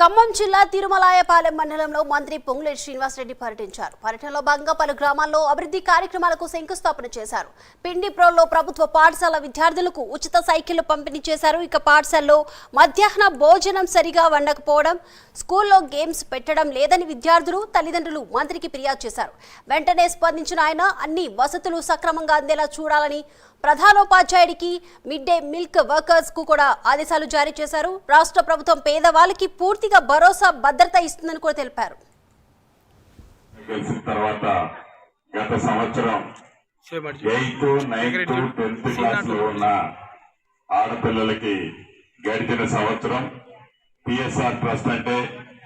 ఖమ్మం జిల్లా తిరుమలాయపాలెం మండలంలో మంత్రి పొంగులేటి శ్రీనివాసరెడ్డి పర్యటించారు. పర్యటనలో భాగంగా పలు గ్రామాల్లో అభివృద్ధి కార్యక్రమాలకు శంకుస్థాపన చేశారు. పిండిప్రోల్లో ప్రభుత్వ పాఠశాల విద్యార్థులకు ఉచిత సైకిళ్ళు పంపిణీ చేశారు. ఇక పాఠశాలలో మధ్యాహ్న భోజనం సరిగా వండకపోవడం స్కూల్లో గేమ్స్ పెట్టడం లేదని విద్యార్థులు తల్లిదండ్రులు మంత్రికి ఫిర్యాదు చేశారు. వెంటనే స్పందించిన ఆయన అన్ని వసతులు సక్రమంగా అందేలా చూడాలని ప్రధానోపాధ్యాయుడికి మిడ్ డే మిల్క్ వర్కర్స్కు కూడా ఆదేశాలు జారీ చేశారు. రాష్ట్ర ప్రభుత్వం పేదవాళ్ళకి పూర్తిగా భరోసా భద్రత ఇస్తుందని కూడా తెలిపారు. తర్వాత గత సంవత్సరం ఎయిత్ నైన్త్ టెన్త్ క్లాస్లో ఉన్న ఆడపిల్లలకి గడిచిన సంవత్సరం పిఎస్ఆర్ ట్రస్ట్ అంటే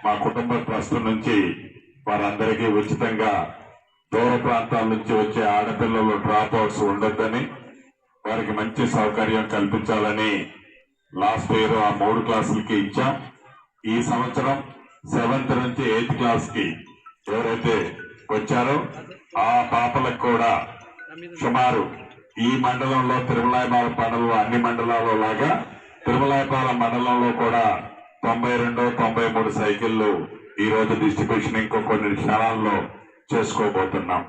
మా కుటుంబ ట్రస్ట్ నుంచి వారందరికీ ఉచితంగా దూర ప్రాంతాల నుంచి వచ్చే ఆడపిల్లలు డ్రాప్ అవుట్స్ ఉండొద్దని వారికి మంచి సౌకర్యం కల్పించాలని లాస్ట్ ఇయర్ ఆ మూడు క్లాసులకి ఇచ్చాం. ఈ సంవత్సరం సెవెంత్ నుంచి ఎయిత్ క్లాస్కి ఎవరైతే వచ్చారో ఆ పాపలకు కూడా సుమారు ఈ మండలంలో తిరుమలాయపాలెం మండలంలో అన్ని మండలాల్లో లాగా తిరుమలాయపాలెం మండలంలో కూడా తొంభై రెండు తొంభై మూడు సైకిళ్ళు ఈ రోజు డిస్ట్రిబ్యూషన్ ఇంకో కొన్ని క్షణాల్లో చేసుకోబోతున్నాం.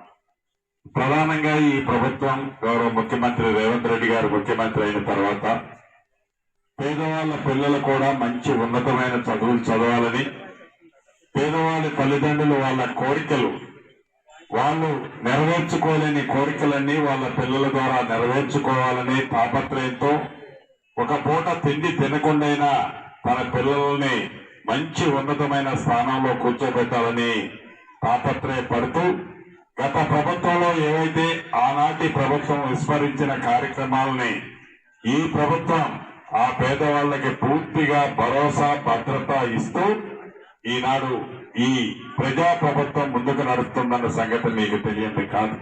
ప్రధానంగా ఈ ప్రభుత్వం గౌరవ ముఖ్యమంత్రి రేవంత్ రెడ్డి గారు ముఖ్యమంత్రి అయిన తర్వాత పేదవాళ్ళ పిల్లలు కూడా మంచి ఉన్నతమైన చదువులు చదవాలని పేదవాళ్ళ తల్లిదండ్రులు వాళ్ళ కోరికలు వాళ్ళు నెరవేర్చుకోలేని కోరికలన్నీ వాళ్ళ పిల్లల ద్వారా నెరవేర్చుకోవాలని తాపత్రయంతో ఒక పూట తిండి తినకుండైనా తన పిల్లల్ని మంచి ఉన్నతమైన స్థానంలో కూర్చోబెట్టాలని తాపత్రయపడుతూ గత ప్రభుత్వంలో ఏవైతే ఆనాటి ప్రభుత్వం విస్మరించిన కార్యక్రమాలని ఈ ప్రభుత్వం ఆ పేదవాళ్ళకి పూర్తిగా భరోసా భద్రత ఇస్తూ ఈనాడు ఈ ప్రజా ప్రభుత్వం ముందుకు నడుస్తుందన్న సంగతి మీకు తెలియంది కాదు.